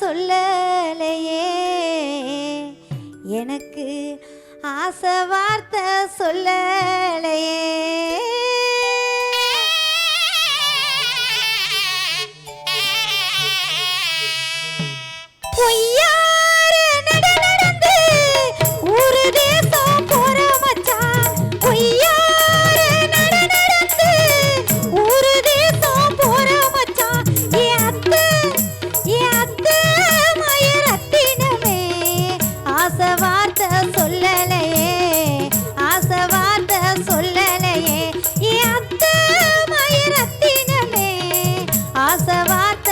சொல்லலையே. எனக்கு ஆசை வார்த்தை சொல்லலையே.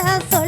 corazón.